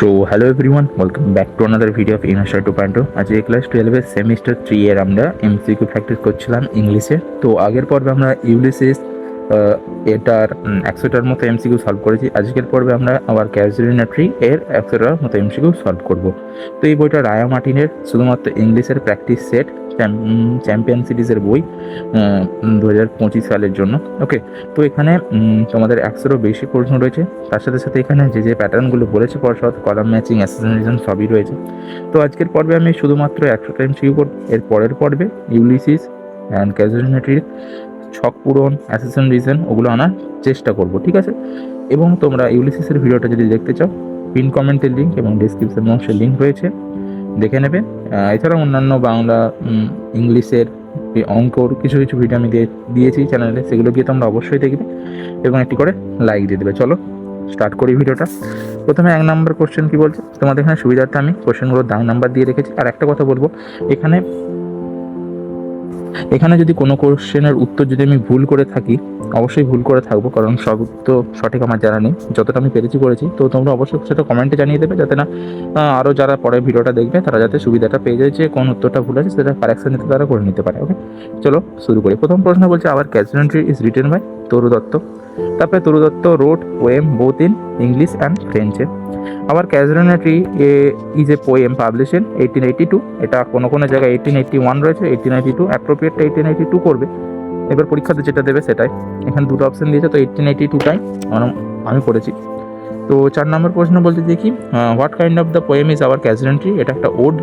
So hello everyone welcome back to another video of Insta to point আজকে class টুয়েলভের semester three এর আমরা MCQ practice করছিলাম ইংলিশে তো আগের পর্বে আমরা ইউলিসিস এটার একশোটার মতো এমসিকিউ সলভ করেছি। আজকের পর্বে আমরা আবার ক্যাজুয়ালিনাট্রি এর একশোটার মতো এমসিকিউ সলভ করব। তো এই বইটা রায়া মার্টিনের শুধুমাত্র ইংলিশের প্র্যাকটিস সেট চ্যাম্পিয়ন সিরিজের বই দু হাজার পঁচিশ সালের জন্য। ওকে তো এখানে তোমাদের একশোরও বেশি প্রশ্ন রয়েছে। তার সাথে সাথে এখানে যে যে প্যাটার্নগুলো বলেছে পর্ষদ কলাম ম্যাচিং অ্যাসেসিজম সবই রয়েছে। তো আজকের পর্বে আমি শুধুমাত্র একশো টাইম করব এর পরের পর্বে ইউলিসিস অ্যান্ড ক্যাজুয়ালিটির ছক পূরণ অ্যাসেসন রিজন ওগুলো আনার চেষ্টা করব, ঠিক আছে? এবং তোমরা ইউলিসিসের ভিডিওটা যদি দেখতে চাও পিন কমেন্টের লিঙ্ক এবং ডিসক্রিপশন বক্সের লিঙ্ক রয়েছে। দেখে নেবেন। এছাড়া অন্যান্য বাংলা ইংলিশের অঙ্কর কিছু কিছু ভিডিও আমি দিয়ে, দিয়েছি চ্যানেলে সেগুলো গিয়ে তোমরা অবশ্যই দেখবে এবং একটি করে লাইক দিয়ে দেবে। চলো স্টার্ট করি ভিডিওটা প্রথমে এক নম্বর কোশ্চেন কী বলছে? তোমাদের এখানে সুবিধার্থে আমি কোশ্চেনগুলোর দাগ নাম্বার দিয়ে রেখেছি। আর একটা কথা বলব, এখানে এখানে যদি কোনো কোশ্চেনের উত্তর যদি আমি ভুল করে থাকি, অবশ্যই ভুল করে থাকব, কারণ সব তো সঠিক আমার জানা নেই। যতটা আমি পেরেছি করেছি, তো তোমরা অবশ্যই সেটা কমেন্টে জানিয়ে দেবে, যাতে না আরও যারা পরে ভিডিওটা দেখবে, তারা যাতে সুবিধাটা পেয়ে যায় যে কোন উত্তরটা ভুল আছে, সেটা কারেকশন নিতে তারা করে নিতে পারে ওকে চলো শুরু করি। প্রথম প্রশ্ন বলছে আবার casualty is written by Toru Dutt তারপরে Toru Dutt wrote poem both in English and ফ্রেঞ্চে আবার casualty is a poem publish in eighteen eighty two এটা কোনো কোনো জায়গায় এইটিন এইটি ওয়ান রয়েছে এইটিন এইটি টু অ্যাপ্রোপ্রিয়েটটা এইটিন এইটি টু করবে। এবার পরীক্ষাতে যেটা দেবে সেটাই। এখানে দুটো অপশান দিয়েছে, তো এইটিন এইটি টুটাই আমি করেছি। তো চার নম্বর প্রশ্ন বলতে দেখি what kind of the poem is our casualty এটা একটা ওড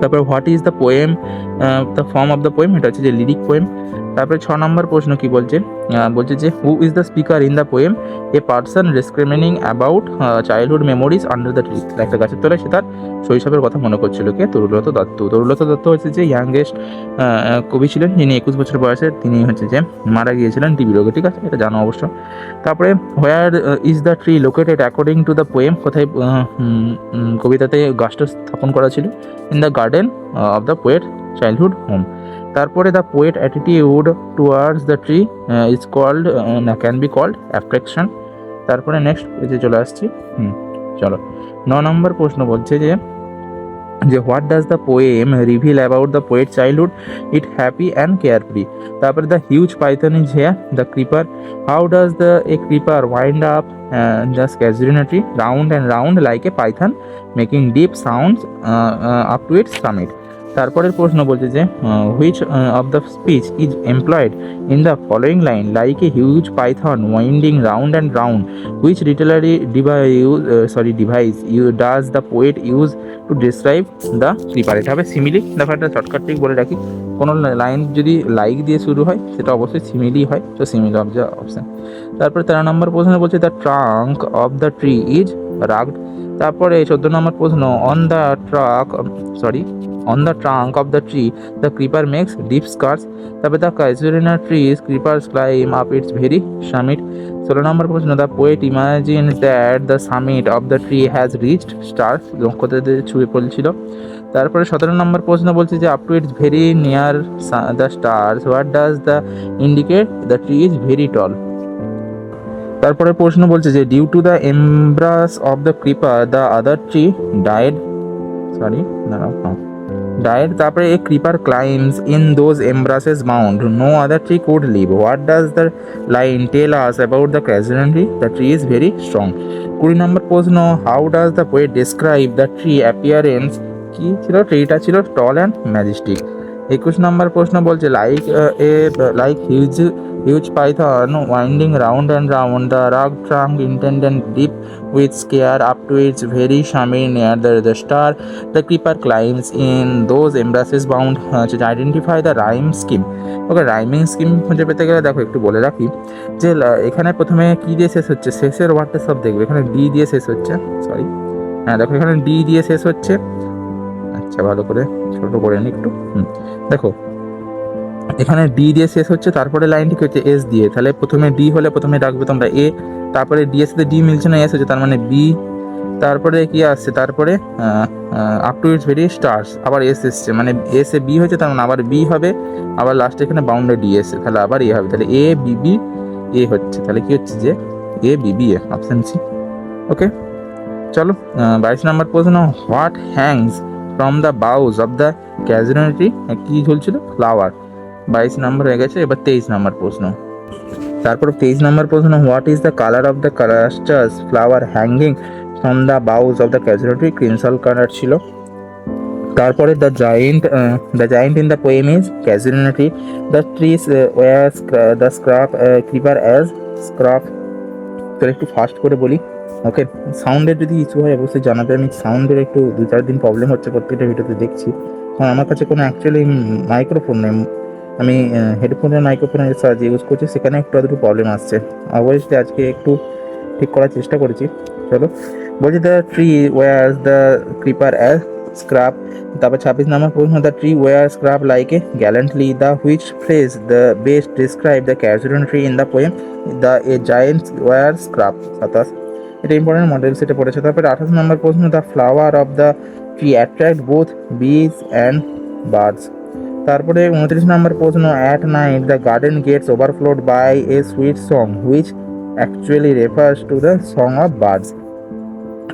তারপর what is the poem the form of the poem এটা হচ্ছে যে লিরিক পোয়েম তারপরে ছ নম্বর প্রশ্ন কি বলছে? বলছে যে who is the speaker in the poem a person discriminating about childhood memories under the tree একটা গাছের তলায় সে তার শৈশবের কথা মনে করছিল কে? তরুলতা দত্ত। তরুলতা দত্ত হচ্ছে যে ইয়াংগেস্ট কবি ছিলেন। যিনি একুশ বছর বয়সে তিনি হচ্ছে যে মারা গিয়েছিলেন টিবি রোগে। ঠিক আছে? এটা জানো অবশ্য। তারপরে where is the tree located according to the poem কোথায় কবিতাতে গাছটা স্থাপন করা ছিল? In the garden of the poet childhood home তারপরে the poet attitude towards the tree is called না ক্যান বি কল্ড অ্যাট্রাকশন তারপরে নেক্সট পেজে চলে আসছি। হুম, চলো। ন নম্বর প্রশ্ন বলছে যে যে what does the poem reveal about the poet childhood it happy and care free তারপরে the huge python is here the creeper how does the a creeper wind up just casualty round and round like a python making deep sounds up to its summit তারপরের প্রশ্ন বলছে যে which of the speech is employed in the following line like a huge python winding round and round which literary device sorry device you does the poet use to describe the creeper এটা হবে simile একটা shortcut ঠিক বলে রাখি। কোনো line যদি like দিয়ে শুরু হয়, সেটা অবশ্যই সিমিলি হয়। তো সিমিলি অফ দ্য অপশান তারপরে তেরো নম্বর প্রশ্ন বলছে the trunk of the tree is rugged তারপরে চোদ্দ নম্বর প্রশ্ন on the truck sorry on the trunk of the tree the creeper makes deep scars তারপরে the casuarina trees creepers climb up its very summit ষোলো নম্বর প্রশ্ন the poet imagine that the summit of the tree has reached stars লক্ষ্যতে ছুঁয়ে পড়ছিল। তারপরে সতেরো নম্বর প্রশ্ন বলছে যে up to its very near the stars what does the indicate the tree is very tall তারপরে প্রশ্ন বলছে যে due to the embrace of the creeper the other tree died sorry died তারপরে a creeper climbs in those embraces mount no other tree could live what does the line tell us about the casualty the tree is very strong কুড়ি নম্বর প্রশ্ন how does the poet describe the tree appearance কি ছিল? ট্রিটা ছিল tall and Majestic একুশ নম্বর প্রশ্ন বলছে like a like huge huge python winding round and round the rock trunk indented deep with scare up to its very shami near the, the star. The creeper climbs in those embraces bound uh, to identify the scheme. Okay rhyming scheme খুঁজে পেতে গেলে দেখো একটু বলে রাখি যে এখানে প্রথমে কি দিয়ে শেষ হচ্ছে শেষের ওয়ার্ডটা সব দেখবে এখানে ডি দিয়ে শেষ হচ্ছে সরি হ্যাঁ দেখো এখানে ডি দিয়ে শেষ হচ্ছে আচ্ছা ভালো করে ছোট করে নি একটু। দেখো, এখানে ডি দিয়ে শেষ হচ্ছে, তারপরে লাইনটি হচ্ছে এস দিয়ে। তাহলে প্রথমে ডি হলে প্রথমে ডাকবে তোমরা এ তারপরে ডি এর সাথে ডি মিলছে না এস হচ্ছে তার মানে বি তারপরে কি আসছে? তারপরে up to its very stars আবার এস এসছে মানে এস এ বি হয়েছে, তার মানে আবার বি হবে, আবার লাস্টে এখানে বাউন্ডে ডি এসছে, তাহলে আবার এ হবে। তাহলে এ বি বি এ হচ্ছে। তাহলে কি হচ্ছে যে A B B A option C okay চলো বাইশ নম্বর প্রশ্ন what hangs from the boughs of the casualty কি ঝুলছিল? ফ্লাওয়ার বাইশ নম্বর হয়ে গেছে, এবার তেইশ নম্বর প্রশ্ন। তারপর তেইশ নম্বর প্রশ্ন what is the colour of the clusters flower hanging from the boughs of the casualty crimson colour ছিল। তারপরে the giant the giant in the poem is casualty the trees wear the scarf creeper as scarf তো একটু fast করে বলি। ওকে সাউন্ডের যদি issue হয়, অবশ্যই জানাবে। আমি সাউন্ডের একটু দু চার দিন প্রবলেম হচ্ছে প্রত্যেকটা ভিডিওতে দেখছি। কারণ আমার কাছে কোনো অ্যাকচুয়ালি মাইক্রোফোন নেই। আমি হেডফোনের মাইক্রোফোনের সাহায্যে ইউজ করছি, সেখানে একটু আধটু প্রবলেম আসছে। অবশ্যই আজকে একটু ঠিক করার চেষ্টা করেছি। চলো। বলছি the tree wear the creeper as scarf তারপর ছাব্বিশ নম্বর প্রশ্ন the tree wear scarf like a gallantly the which phrase the best describe the casual tree in the poem the a giant wear scarf সাতাশ। এটা important model সেটে পড়েছে। তারপরে আঠাশ নম্বর প্রশ্ন the flower of the tree attract both bees and birds তারপরে উনত্রিশ নম্বর প্রশ্ন at night the garden gates overflowed by a sweet song which actually refers to the song of birds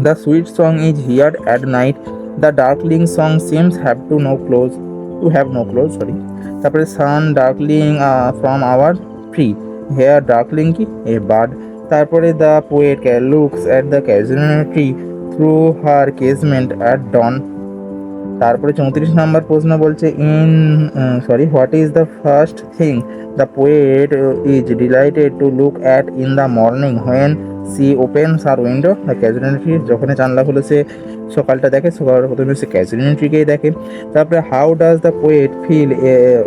the sweet song is heard at night the darkling song seems have to no close to have no close sorry তারপরে sung darkling from our tree here darkling কি? A bird তারপরে the poet looks at the casualty through her casement at dawn তারপরে চৌত্রিশ নম্বর প্রশ্ন বলছে in sorry what is the first thing the poet is delighted to look at in the morning when she opens her window the casualty যখন জানলা খুলে সে সকালটা দেখে সকাল প্রথমে সে ক্যাজুয়ালিটিকেই দেখে। তারপরে how does the poet feel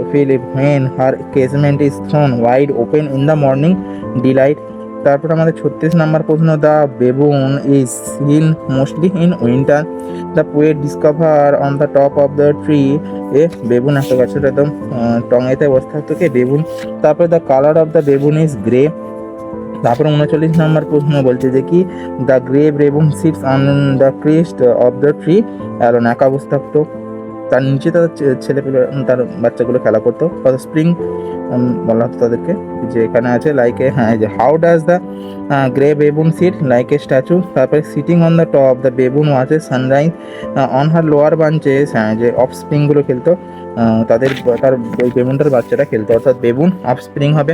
feel when her casement is thrown wide open in the morning delight তারপর আমাদের ছত্রিশ নাম্বার প্রশ্ন the baboon is seen mostly in winter the poet discover on the top of the tree. A, baboon একটা গাছের একদম টঙেতে বসে থাকতো কে? বেবুন। তারপরে the colour of the baboon is grey. তারপরে উনচল্লিশ নম্বর প্রশ্ন বলছে যে কি? The grey baboon sits on the crest of the tree. Alone একা বসে থাকতো। তার নিচে তার ছেলেপেলে তার বাচ্চাগুলো খেলা করতো। স্প্রিং বলা হতো তাদেরকে। যে এখানে আছে লাইক এ হ্যাঁ যে how does the grey baboon sit like statue তারপরে sitting on the top the baboon watches sunrise on her lower branches হ্যাঁ যে অফ স্প্রিংগুলো খেলতো। তাদের, তার বেবুনটার বাচ্চাটা খেলতো, অর্থাৎ বেবুন অফ স্প্রিং হবে।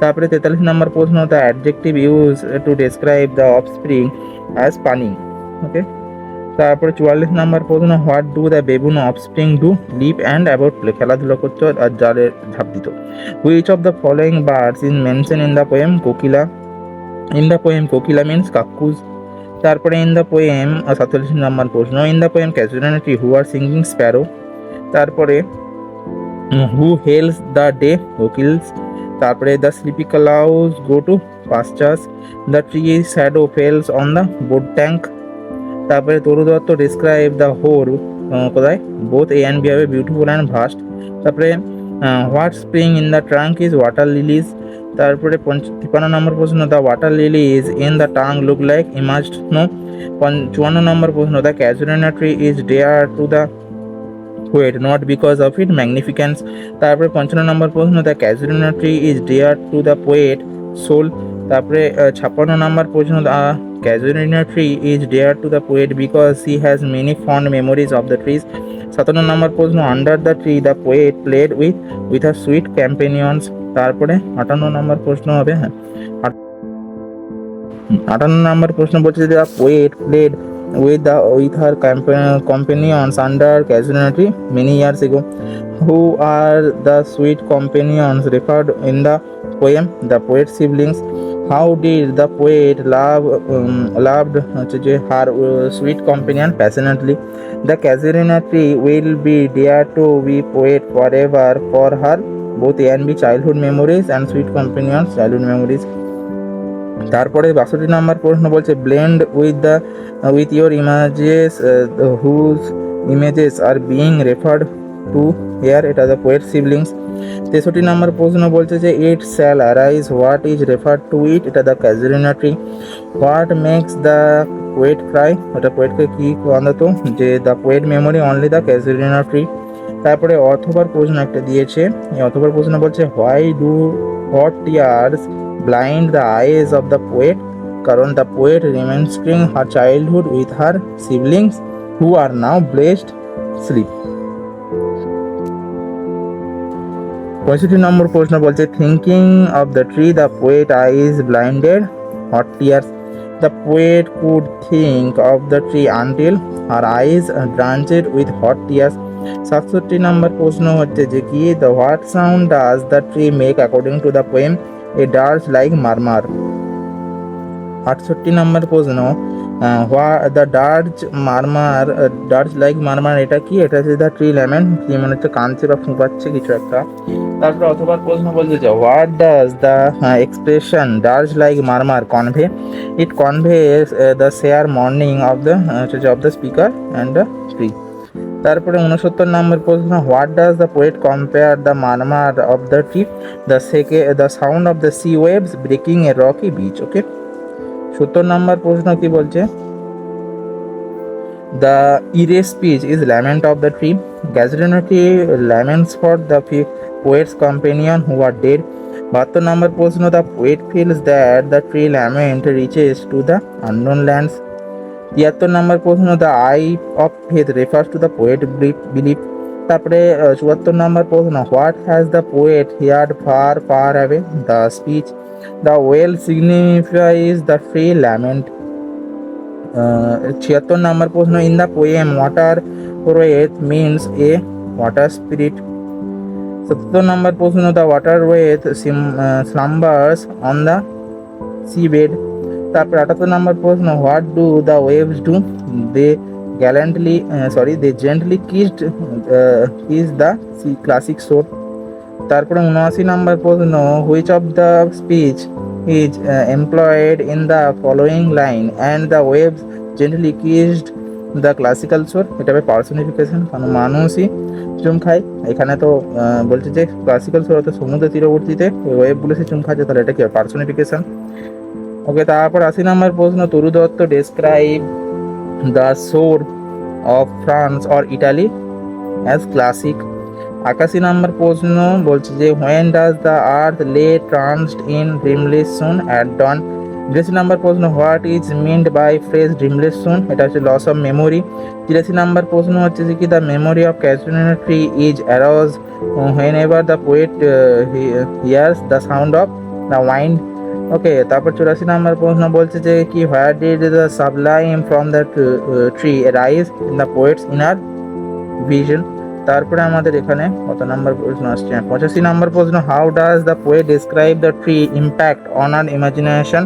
তারপরে তেতাল্লিশ নম্বর প্রশ্ন the adjective use to describe the of spring as puny okay তারপরে চুয়াল্লিশ নাম্বার প্রশ্ন what do the baboon of spring do leap and about play খেলাধুলা করতো আর জালে ঝাঁপ দিত। Which of the following birds in mention in the poem kokila. In the poem kokila means cuckoos. তারপরে ইন দ্য পোয়েম সাতচল্লিশ number প্রশ্ন। In the poem casualty who are singing sparrow তারপরে who hails the day kokilas. তারপরে the sleepy clouds go to pastures the tree shadow falls on the boat tank তারপরে Toru Dutt describe the whole কোথায়? Both A and B হবে beautiful and vast তারপরে what spring in the trunk is water lilies তারপরে তিপ্পান্ন নম্বর প্রশ্ন the water lily is in the tank look like amassed no চুয়ান্ন নম্বর প্রশ্ন the casuarina tree is dear to the weight not because of it magnificence তারপরে পঞ্চান্ন নম্বর প্রশ্ন the casuarina tree is dear to the poet soul তারপরে ছাপ্পান্ন number প্রশ্ন the tree is dear to the poet because she has many fond memories of the trees. সাতান্ন নম্বর প্রশ্ন under the tree the poet played with with R sweet companions তারপরে আটান্ন নম্বর প্রশ্ন হবে হ্যাঁ আট- আটান্ন নম্বর প্রশ্ন বলছে the poet played with, the, with her companion company on under casualty many years ago. Who are the sweet companions referred in the poem? The poet siblings. How did the poet love um, loved uh, her uh, sweet companion passionately? The casuarina tree will be dear to be poet forever for her, both and be childhood memories and sweet companions childhood memories. তারপরে বাষট্টি number প্রশ্ন বলছে blend with the with your images whose images are being referred to here এটা the poet siblings তেষট্টি number প্রশ্ন বলছে যে it shall arise what is referred to it এটা the casuarina tree what makes the poet cry এটা পোয়েটকে কী বাঁধাতো? যে the poet memory only the casuarina tree তারপরে অথবার প্রশ্ন একটা দিয়েছে। অথবার প্রশ্ন বলছে why do hot tears blind the eyes of the poet কারণ the poet reminiscing her childhood with her siblings who are now blessed sleep পঁয়ষট্টি নম্বর প্রশ্ন বলছে thinking of the tree the poet eyes blinded hot tears the poet could think of the tree until her eyes branched with hot tears সাতষট্টি নম্বর প্রশ্ন হচ্ছে যে কি the what sound does the tree make according to the poem a dirge like murmur আটষট্টি নম্বর প্রশ্ন হোয়া the ডার্জ মারমার ডার্জ like মারমার এটা কি? এটা হচ্ছে দ্য ট্রি লেমন কি মানে হচ্ছে কাঁদছে বা ফুঁপাচ্ছে কিছু একটা। তারপরে অথবা প্রশ্ন বলছে যে what does the expression dirge like murmur convey it conveys the share mourning of the of the speaker and the tree তারপরে উনসত্তর নম্বর প্রশ্ন what does the poet compare the murmur of the tree the সেকে the sound of the sea waves breaking a rocky beach okay সত্তর নম্বর প্রশ্ন কি বলছে? The ইরে speech is lament of the tree গ্যাজরিনটি laments for the poets companion who are dead বাহাত্তর নম্বর প্রশ্ন the poet feels that the tree lament reaches to the unknown lands তিয়াত্তর নম্বর প্রশ্ন the eye of faith refers to the poet believe তারপরে চুয়াত্তর নম্বর প্রশ্ন what has the poet heard far far away the speech the well signifies the free lament ছিয়াত্তর নম্বর প্রশ্ন in the poem water wraith means a water spirit সত্তর নম্বর প্রশ্ন the water wraith slumbers on the sea bed তারপর আটাত্তর নম্বর প্রশ্ন what do the waves do they gallantly sorry they gently kissed is the classic shore তারপরে উনআশি নম্বর প্রশ্ন which of the speech is employed in the following line and the waves gently kissed the classical shore এটা হবে personification কারণ মানুষই চুম খায়। এখানে তো বলছে যে ক্লাসিক্যাল শোর অর্থাৎ সমুদ্র তীরবর্তীতে ওয়েভগুলো সে চুম খাচ্ছে তাহলে এটা কি পার্সনিফিকেশন ওকে তারপর আশি নম্বর প্রশ্ন Toru Dutt describe the shore of France or Italy as classic একাশি নম্বর প্রশ্ন বলছে যে when does the earth lay tranced in dreamless swoon at dawn বিরাশি নম্বর প্রশ্ন what is meant by phrase dreamless soon এটা হচ্ছে লস অফ মেমোরি তিরাশি নম্বর প্রশ্ন হচ্ছে যে কি the memory of casuarina tree is arose whenever the poet hears the sound of the wind okay তারপর চুরাশি নম্বর প্রশ্ন বলছে যে কি where did the sublime from the tree rise in the poet's inner vision তারপরে আমাদের এখানে কত নাম্বার প্রশ্ন আসছে? পঁচাশি নম্বর প্রশ্ন how does the poet describe the tree impact on our imagination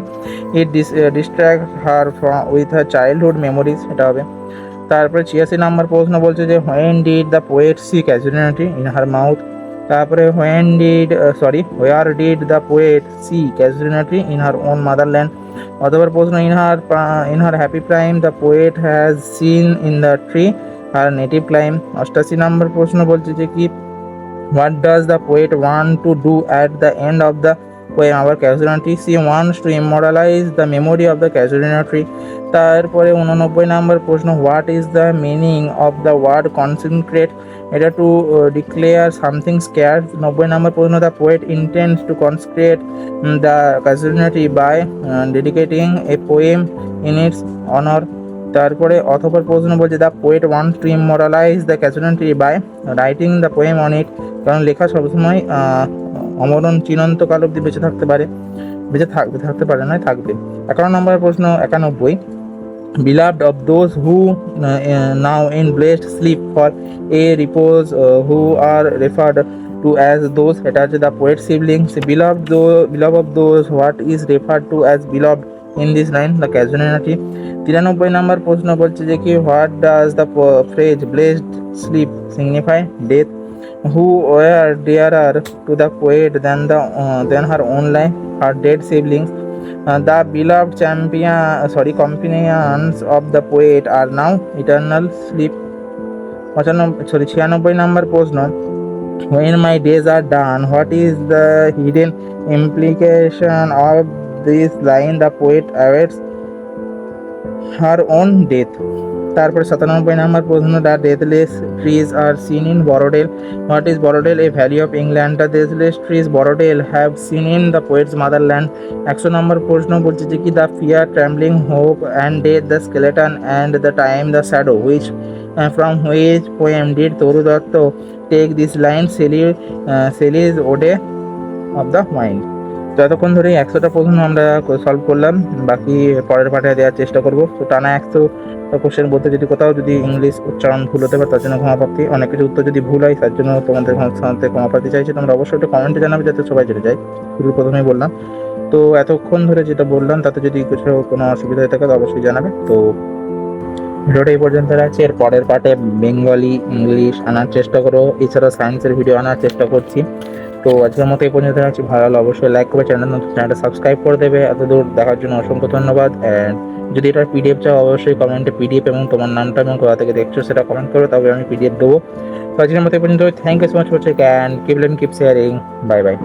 it distract her from with her childhood memories এটা হবে। তারপরে ছিয়াশি নম্বর প্রশ্ন বলছে যে when did the poet see casualty in her mouth তারপরে when did sorry where did the poet see casualty in her own motherland অথবা প্রশ্ন in her in her happy prime the poet has seen in the tree R native clime অষ্টাশি নম্বর প্রশ্ন বলছে যে কি what does the poet want to do at the end of the poem আবার casualty she wants to immortalise the memory of the casualty তারপরে উননব্বই নম্বর প্রশ্ন what is the meaning of the word concentrate এটা to declare something square নব্বই নম্বর প্রশ্ন the poet intends to concentrate the casualty by dedicating a poem in its honour তারপরে অথপর প্রশ্ন বলছে the poet want to immortalise the casualty by writing the poem on it কারণ লেখা সবসময় অমরণ চিরন্তকাল অব্দি বেঁচে থাকতে পারে, বেঁচে থাকবে থাকতে পারে, নয়, থাকবে। একান্ন নম্বরের প্রশ্ন, একানব্বই। Beloved of those who uh, uh, now in blessed sleep for a repose uh, who are referred to as those হচ্ছে the poet siblings beloved though beloved of those what is referred to as beloved in this line the casuality তিরানব্বই নম্বর প্রশ্ন বলছে যে কি what does the phrase blessed sleep signify death who were dearer to the poet than the uh, than her own life her dead Uh, the beloved champion sorry companions of the poet are now eternal sleep পঁচানব্বই sorry ছিয়ানব্বই নম্বর প্রশ্ন when my days are done what is the hidden implication of this line the poet awaits her own death তারপরে সাতানব্বই number প্রশ্ন, the deathless trees are seen in Borrowdale what is Borrowdale a valley of England the deathless trees Borrowdale have seen in the poet's motherland একশো নম্বর প্রশ্ন বলছে যে কি the fear trembling hope and death the skeleton and the time the shadow which from which poem did Toru Dutt take this line Shelley Shelley's ode of the mind তো এতক্ষণ ধরে একশোটা প্রশ্ন আমরা সলভ করলাম, বাকি পরের পাঠে দেওয়ার চেষ্টা করব। তো টানা একশো কোশ্চেন বলতে যদি কোথাও যদি ইংলিশ উচ্চারণ ভুল হতে পারে, তার জন্য ক্ষমা প্রাপ্তি। অনেক কিছু উত্তর যদি ভুল হয়, তার জন্য তোমাদের সাথে ক্ষমা প্রাপ্তি চাইছি। তোমরা অবশ্যই একটা কমেন্টে জানাবে যাতে সবাই জেনে যায়। শুরু প্রথমেই বললাম। তো এতক্ষণ ধরে যেটা বললাম, তাতে যদি কিছু কোনো অসুবিধা হয়ে থাকে, তো অবশ্যই জানাবে। তো ভিডিওটা এই পর্যন্ত রাখছি। এর পরের পার্টে বেঙ্গলি ইংলিশ আনার চেষ্টা করো। এছাড়া সায়েন্সের ভিডিও আনার চেষ্টা করছি। তো আজকের মতো এই পর্যন্ত রাখছি ভালো লাগলে অবশ্যই লাইক করবে চ্যানেল নতুন চ্যানেলটা সাবস্ক্রাইব করে দেবে। এত দূর দেখার জন্য অসংখ্য ধন্যবাদ। অ্যান্ড যদি এটার পিডিএফ চাও, অবশ্যই কমেন্টে পিডিএফ এবং তোমার নামটা এবং কোথা থেকে দেখছ সেটা কমেন্ট করো, তবে আমি পিডিএফ দেবো। তো আজকের মতো এই পর্যন্ত thank you so much for check and keep learn keep sharing bye bye